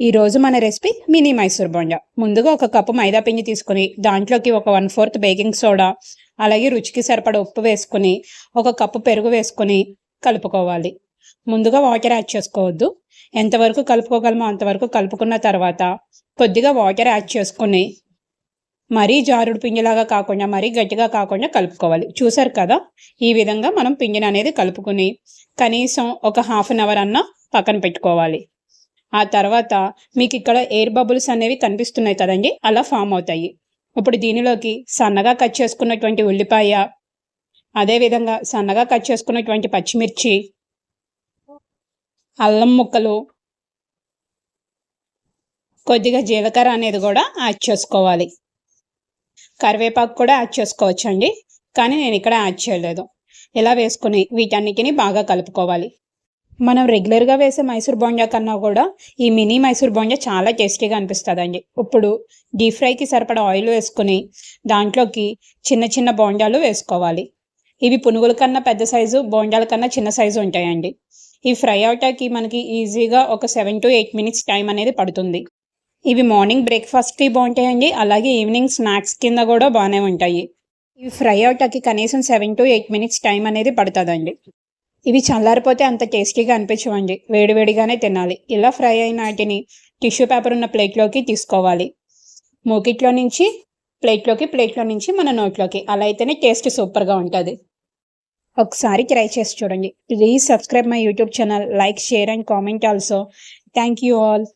ఈరోజు మన recipe mini Mysore bonda. ముందుగా ఒక కప్పు మైదా పిండి తీసుకుని దాంట్లోకి ఒక వన్ ఫోర్త్ బేకింగ్ సోడా అలాగే రుచికి సరిపడ ఉప్పు వేసుకుని ఒక కప్పు పెరుగు వేసుకుని కలుపుకోవాలి. ముందుగా వాటర్ యాడ్ చేసుకోవద్దు. ఎంతవరకు కలుపుకోగలమో అంతవరకు కలుపుకున్న తర్వాత కొద్దిగా వాటర్ యాడ్ చేసుకుని మరీ జారుడు పిండిలాగా కాకుండా మరీ గట్టిగా కాకుండా కలుపుకోవాలి. చూసారు కదా? ఈ విధంగా మనం పిండిని అనేది కలుపుకుని కనీసం ఒక హాఫ్ అన్ అవర్ అన్న పక్కన పెట్టుకోవాలి. ఆ తర్వాత మీకు ఇక్కడ ఎయిర్ బబుల్స్ అనేవి కనిపిస్తున్నాయి కదండి అలా ఫామ్ అవుతాయి. ఇప్పుడు దీనిలోకి సన్నగా కట్ చేసుకున్నటువంటి ఉల్లిపాయ అదేవిధంగా సన్నగా కట్ చేసుకున్నటువంటి పచ్చిమిర్చి అల్లం ముక్కలు కొద్దిగా జీలకర్ర అనేది కూడా యాడ్ చేసుకోవాలి. కరివేపాకు కూడా యాడ్ చేసుకోవచ్చండి కానీ నేను ఇక్కడ యాడ్ చేయలేదు. ఇలా వేసుకుని వీటన్నిటిని బాగా కలుపుకోవాలి. మనం రెగ్యులర్గా వేసే మైసూర్ బోండా కన్నా కూడా ఈ మినీ మైసూర్ బోండా చాలా టేస్టీగా అనిపిస్తుందండి. ఇప్పుడు డీప్ ఫ్రైకి సరిపడా ఆయిల్ వేసుకుని దాంట్లోకి చిన్న చిన్న బోండాలు వేసుకోవాలి. ఇవి పునుగుల కన్నా పెద్ద సైజు బోండాల కన్నా చిన్న సైజు ఉంటాయండి. ఈ ఫ్రై అవటానికి మనకి ఈజీగా ఒక seven to eight minutes time అనేది పడుతుంది. ఇవి మార్నింగ్ బ్రేక్ఫాస్ట్కి బాగుంటాయండి అలాగే ఈవినింగ్ స్నాక్స్ కింద కూడా బాగానే ఉంటాయి. ఇవి ఫ్రై అవటానికి కనీసం seven to eight minutes time అనేది పడుతుందండి. ఇవి చల్లారిపోతే అంత టేస్టీగా అనిపించవండి. వేడివేడిగానే తినాలి. ఇలా ఫ్రై అయిన వాటిని టిష్యూ పేపర్ ఉన్న ప్లేట్లోకి తీసుకోవాలి. మూకిట్లో నుంచి ప్లేట్లోకి ప్లేట్లో నుంచి మన నోట్లోకి. అలా అయితేనే టేస్ట్ సూపర్గా ఉంటుంది. ఒకసారి ట్రై చేసి చూడండి. Please subscribe my YouTube channel. Like share and comment also. Thank you all.